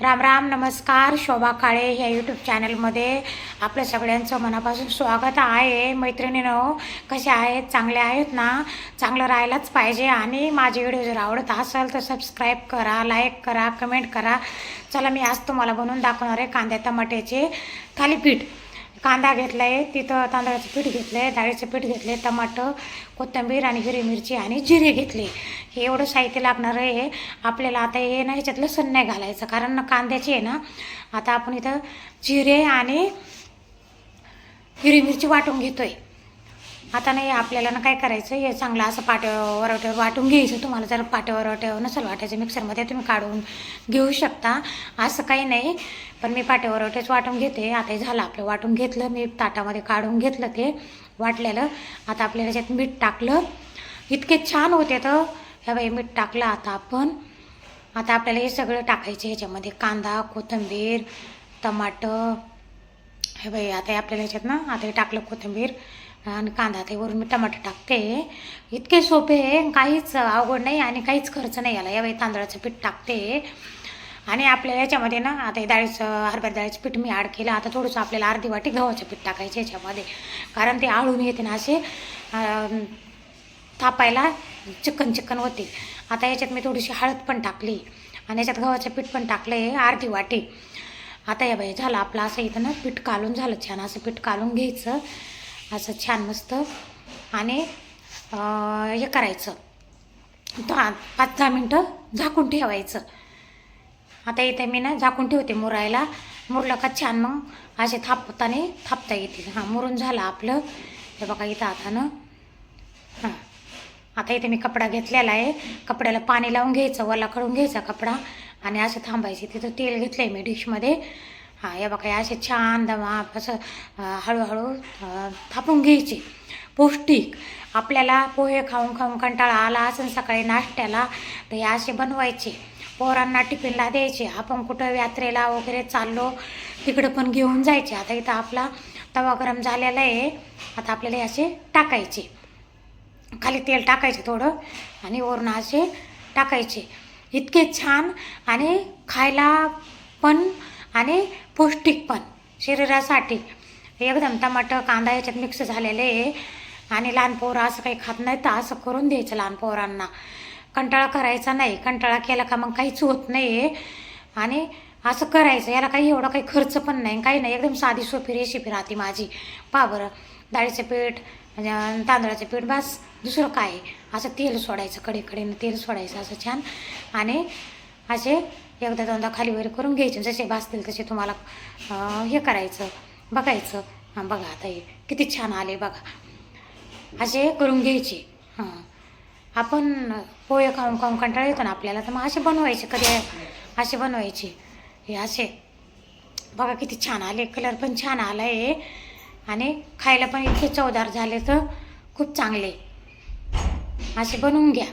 राम राम नमस्कार. शोभा काळे ह्या यूट्यूब चॅनलमध्ये आपल्या सगळ्यांचं मनापासून स्वागत आहे. मैत्रिणीनं कसे आहेत? चांगले आहेत ना? चांगलं राहायलाच पाहिजे. आणि माझे व्हिडिओ जर आवडत असेल तर सबस्क्राईब करा लाईक करा कमेंट करा. चला मी आज तुम्हाला बनवून दाखवणार आहे कांद्या टमाट्याचे थालीपीठ. कांदा घेतला आहे तिथं तांदळाचं पीठ घेतलं आहे डाळीचं पीठ घेतलं आहे टमाटर कोथिंबीर आणि हिरवी मिरची आणि जिरे घेतले. हे एवढं साहित्य लागणार आहे. आपल्याला आता हे ना ह्याच्यात लसण नाही घालायचं कारण ना कांद्याची आहे ना आता आपण इथं जिरे आणि हिरवी मिरची वाटून घेतोय. आता नाही आपल्याला ना काय करायचं हे चांगलं असं पाट्यावर वरवट्यावर वाटून घ्यायचं. तुम्हाला जर पाट्यावर वरवट्यावर नसेल वाटायचं मिक्सरमध्ये तुम्ही काढून घेऊ शकता. असं काही नाही पण मी पाट्यावर वरवट्याच वाटून घेते. आता हे झालं आपलं वाटून घेतलं मी ताटामध्ये काढून घेतलं ते वाटलेलं. आता आपल्याला त्याच्यात मीठ टाकलं इतके छान होते तर. ह्या बाई मीठ टाकलं आता आपण. आता आपल्याला हे सगळं टाकायचं ह्याच्यामध्ये कांदा कोथिंबीर टमाटर हे बाई आता हे आपल्याला ह्याच्यात ना आता हे टाकलं कोथिंबीर आणि कांदा ते वरून मी टमाटर टाकते. इतके सोपे काहीच अवघड नाही आणि काहीच खर्च नाही याला. यावेळी तांदळाचं पीठ टाकते. आणि आपल्या याच्यामध्ये ना आता हे डाळीचं हरभर डाळीचं पीठ मी ॲड केलं. आता थोडंसं आपल्याला अर्धी वाटी गव्हाचं पीठ टाकायचं याच्यामध्ये. कारण ते आळून येते ना असे थापायला चिकन चिकन होते. आता याच्यात मी थोडीशी हळद पण टाकली. आणि याच्यात गव्हाचं पीठ पण टाकलं आहे अर्धी वाटी. आता या बाई झालं आपलं असं इथं ना पीठ कालून झालं छान असं पीठ कालून घ्यायचं. असं छान मस्त. आणि हे करायचं. पाच दहा मिनटं झाकून ठेवायचं. आता इथे मी ना झाकून ठेवते मुरायला. मुरलं का छान मग असे थापताने थापता येतील. हां मुरून झालं आपलं. हे बघा इथं आता ना. हां. आता इथे मी कपडा घेतलेला आहे. कपड्याला पाणी लावून घ्यायचं वला करून घ्यायचा कपडा. आणि असं थांबायचे. तिथं तेल घेतलं आहे मी डिशमध्ये. हां या बघा असे छान दमा असं हळूहळू थापून घ्यायचे. पौष्टिक. आपल्याला पोहे खाऊन खाऊन कंटाळा आला असेल सकाळी नाश्त्याला तर हे असे बनवायचे. पोरांना टिफिनला द्यायचे. आपण कुठं यात्रेला वगैरे चाललो तिकडं पण घेऊन जायचे. आता इथं आपला तवा गरम झालेला आहे. आता आपल्याला असे टाकायचे. खाली तेल टाकायचे थोडं आणि वरून असे टाकायचे. इतके छान आणि खायला पण आणि पौष्टिक पण शरीरासाठी. एकदम टमाटर कांदा याच्यात मिक्स झालेले आहे. आणि लहान पोरं असं काही खात नाही तर असं करून द्यायचं लहान पोरांना. कंटाळा करायचा नाही. कंटाळा केला का मग काहीच होत नाही आहे आणि असं करायचं याला काही एवढा काही खर्च पण नाही काही नाही. एकदम साधी सोपी रेसिपी राहते माझी. पा बरं डाळीचं पीठ म्हणजे तांदळाचं पीठ बस. दुसरं काय असं तेल सोडायचं कडेकडेनं तेल सोडायचं असं छान. आणि असे एकदा दोनदा खाली वगैरे करून घ्यायचे. जसे भासतील तसे तुम्हाला हे करायचं बघायचं. हां बघा आता हे किती छान आले बघा. असे करून घ्यायचे. हां. आपण पोहे खाऊन खाऊन कंटाळा येतो ना आपल्याला तर मग असे बनवायचे कधी? असे बनवायचे. हे असे. बघा किती छान आले कलर पण छान आला आहे आणि खायला पण इतके चवदार झाले तर खूप चांगले. असे बनवून घ्या.